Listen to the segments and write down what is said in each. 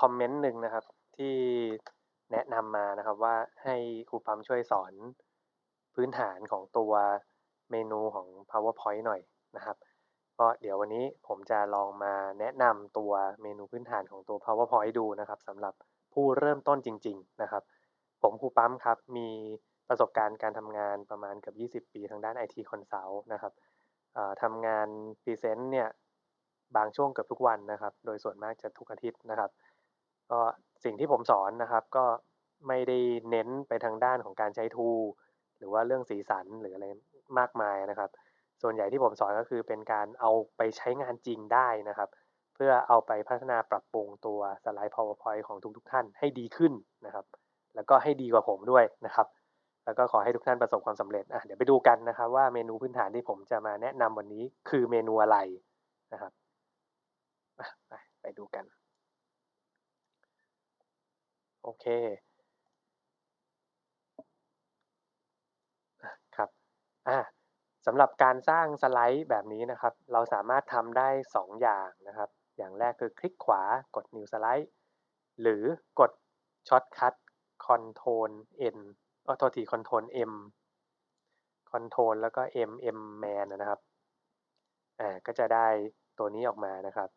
คอมเมนต์หนึ่งนะครับ ที่แนะนำมานะครับว่าให้ครูปั๊มช่วยสอนพื้นฐานของตัวเมนูของ PowerPoint หน่อยนะครับก็เดี๋ยววันนี้ผมจะลองมาแนะนำตัวเมนูพื้นฐานของตัว PowerPoint ดูนะครับสำหรับผู้เริ่มต้นจริง ๆ นะครับ ผมครูปั๊มครับ มีประสบการณ์การทำงานประมาณกือบ20 ปีทางด้าน IT Consult นะครับทำงานพรีเซนต์เนี่ยบางช่วงเกือบทุกวันนะครับ โดยส่วนมากจะทุกอาทิตย์นะครับ ก็สิ่งที่ผมสอนนะครับ ก็ไม่ได้เน้นไปทางด้านของการใช้ tool หรือว่าเรื่องสีสันหรืออะไรมากมายนะครับ ส่วนใหญ่ที่ผมสอนก็คือเป็นการเอาไปใช้งานจริงได้นะครับ เพื่อเอาไปพัฒนาปรับปรุงตัวสไลด์ PowerPoint ของทุกๆท่านให้ดีขึ้นนะครับ แล้วก็ให้ดีกว่าผมด้วยนะครับ แล้วก็ขอให้ทุกท่านประสบความสำเร็จอะเดี๋ยวไปดูกันนะครับ ว่าเมนูพื้นฐานที่ผมจะมาแนะนำวันนี้คือเมนูอะไรนะครับไปดูกัน โอเคครับอ่าสำหรับการสร้างสไลด์แบบนี้นะครับ เราสามารถทำได้ 2 อย่างนะครับ อย่างแรกคือคลิกขวากด New Slide หรือกดช็อตคัท Ctrl N ก็โทษที Ctrl M Ctrl แล้วก็ M M Man นะครับอ่าก็จะได้ตัวนี้ออกมานะครับ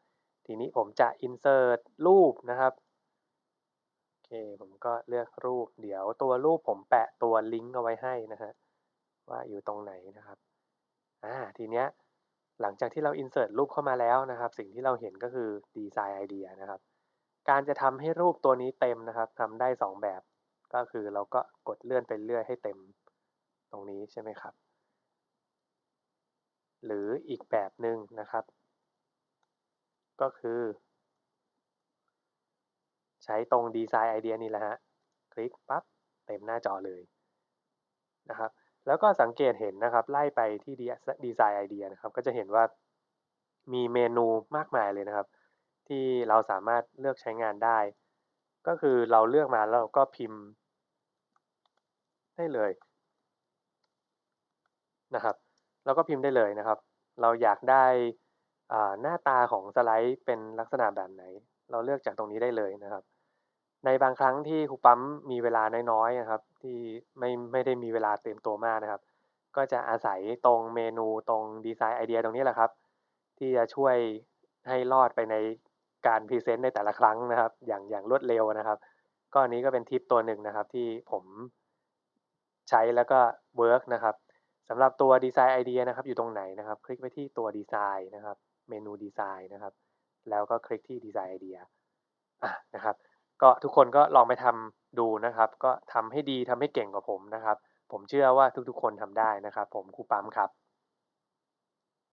ทีนี้ผมจะ insert รูปนะครับ เค ผมก็เลือกรูป เดี๋ยวตัวรูปผมแปะตัวลิงก์เอาไว้ให้นะฮะว่าอยู่ตรงไหนนะครับอ่าทีเนี้ยหลังจากที่เรา insert รูปเข้ามาแล้วนะครับ สิ่งที่เราเห็นก็คือ design idea นะครับ การจะทำให้รูปตัวนี้เต็มนะครับทำได้ 2 แบบ ก็คือเราก็กดเลื่อนไปเรื่อยให้เต็มตรงนี้ใช่ไหมครับ หรืออีกแบบหนึ่งนะครับ ก็คือ ใช้ตรง Design Idea นี่แหละฮะคลิกปั๊บเต็มหน้าจอเลยนะครับแล้วก็สังเกตเห็นนะครับ ไล่ไปที่ Design Idea นะครับ ก็จะเห็นว่ามีเมนูมากมายเลยนะครับ ที่เราสามารถเลือกใช้งานได้ ก็คือเราเลือกมาแล้วเราก็พิมพ์ได้เลยนะครับ แล้วก็พิมพ์ได้เลยนะครับ เราอยากได้หน้าตาของสไลด์เป็นลักษณะแบบไหน เราเลือกจากตรงนี้ได้เลยนะครับ ในบางครั้งที่ครูปั๊มมีเวลาน้อยๆนะครับ ที่ไม่ไม่ได้มีเวลาเตรียมตัวมากนะครับ ก็จะอาศัยตรงเมนูตรงดีไซน์ไอเดียตรงนี้แหละครับ ที่จะช่วยให้รอดไปในการพรีเซนต์ในแต่ละครั้งนะครับ อย่างอย่างรวดเร็วนะครับ ก็อันนี้ก็เป็นทิปตัวหนึ่งนะครับ ที่ผมใช้แล้วก็เวิร์กนะครับสำหรับตัวดีไซน์ไอเดียนะครับ อยู่ตรงไหนนะครับ คลิกไปที่ตัวดีไซน์นะครับ เมนูดีไซน์นะครับ แล้วก็คลิกที่ดีไซน์ไอเดียอะนะครับ ก็ทุกคนก็ลองไปทำดูนะครับ ก็ทำให้ดีทำให้เก่งกว่าผมนะครับ ผมเชื่อว่าทุกๆ คนทำได้นะครับ ผมครูปั๊มครับ